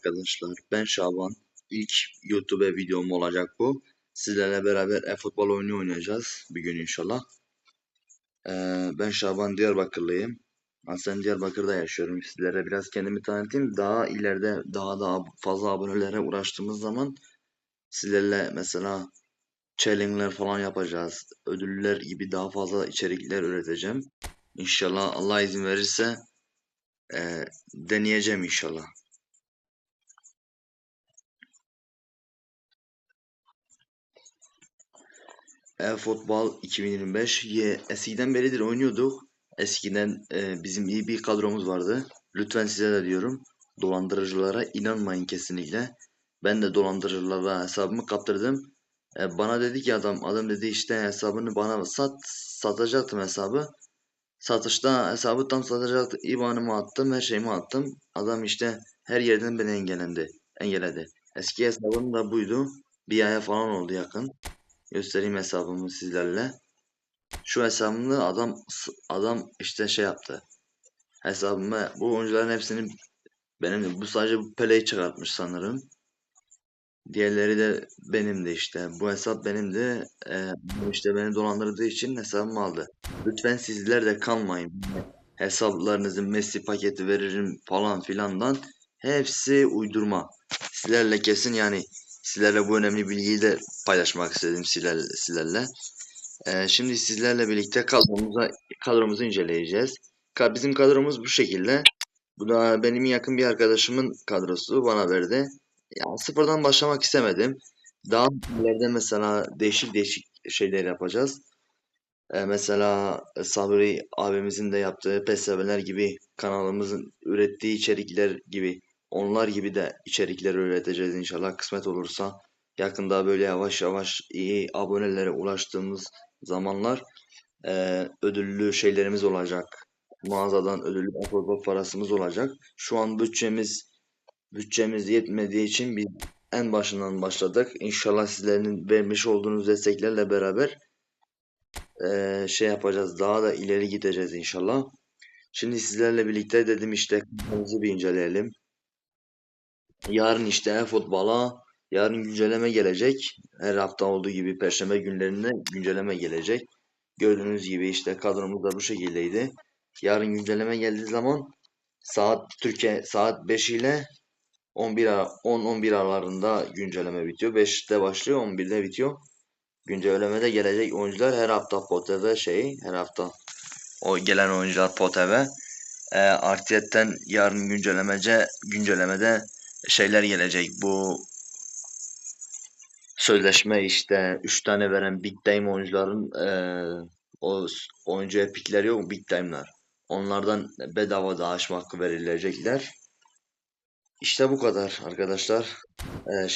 arkadaşlar. Ben Şaban. İlk YouTube videom olacak bu. Sizlerle beraber e-futbol oyunu oynayacağız bir gün inşallah. Ee, ben Şaban Diyarbakırlıyım. Aslen Diyarbakır'da yaşıyorum. Sizlere biraz kendimi tanıtayım. Daha ileride daha daha fazla abonelere uğraştığımız zaman sizlerle mesela challenge'ler falan yapacağız. Ödüller gibi daha fazla içerikler üreteceğim. İnşallah Allah izin verirse e, deneyeceğim inşallah. E-Futbol 2025 ye, eskiden beridir oynuyorduk. Eskiden e, bizim iyi bir kadromuz vardı. Lütfen size de diyorum. Dolandırıcılara inanmayın kesinlikle. Ben de dolandırıcılara hesabımı kaptırdım. E, bana dedi ki adam, adam dedi işte hesabını bana sat, satacaktım hesabı. Satışta hesabı tam satacaktı. IBAN'ımı attım, her şeyimi attım. Adam işte her yerden beni engellendi. Engelledi. Eski hesabım da buydu. Bir aya falan oldu yakın. Göstereyim hesabımı sizlerle. Şu hesabımda adam adam işte şey yaptı. Hesabıma bu oyuncuların hepsini benim bu sadece bu Pele'yi çıkartmış sanırım. Diğerleri de benimdi işte. Bu hesap benimdi. Ee, bu işte beni dolandırdığı için hesabımı aldı. Lütfen sizler de kalmayın. Hesaplarınızın Messi paketi veririm falan filandan. Hepsi uydurma. Sizlerle kesin yani sizlerle bu önemli bilgiyi de paylaşmak istedim sizlerle. sizlerle. Ee, şimdi sizlerle birlikte kadromuza, kadromuzu inceleyeceğiz. Bizim kadromuz bu şekilde. Bu da benim yakın bir arkadaşımın kadrosu bana verdi. Yani sıfırdan başlamak istemedim. Daha ileride mesela değişik değişik şeyler yapacağız. Ee, mesela Sabri abimizin de yaptığı PSV'ler gibi kanalımızın ürettiği içerikler gibi onlar gibi de içerikler üreteceğiz inşallah kısmet olursa. Yakında böyle yavaş yavaş iyi abonelere ulaştığımız zamanlar e, ödüllü şeylerimiz olacak. Mağazadan ödüllü futbol parasımız olacak. Şu an bütçemiz bütçemiz yetmediği için biz en başından başladık. İnşallah sizlerin vermiş olduğunuz desteklerle beraber e, şey yapacağız. Daha da ileri gideceğiz inşallah. Şimdi sizlerle birlikte dedim işte kanalımızı bir inceleyelim. Yarın işte futbola yarın güncelleme gelecek. Her hafta olduğu gibi perşembe günlerinde güncelleme gelecek. Gördüğünüz gibi işte kadromuz da bu şekildeydi. Yarın güncelleme geldiği zaman saat Türkiye saat 5 ile 11 10-11 aralarında güncelleme bitiyor. 5'te başlıyor 11'de bitiyor. Güncellemede gelecek oyuncular her hafta poteve şey her hafta o gelen oyuncular poteve e, artıyetten yarın güncellemece güncellemede şeyler gelecek. Bu sözleşme işte 3 tane veren Big Time oyuncuların e, o oyuncu epikleri yok Big Time'lar. Onlardan bedava da hakkı verilecekler. İşte bu kadar arkadaşlar. Ee,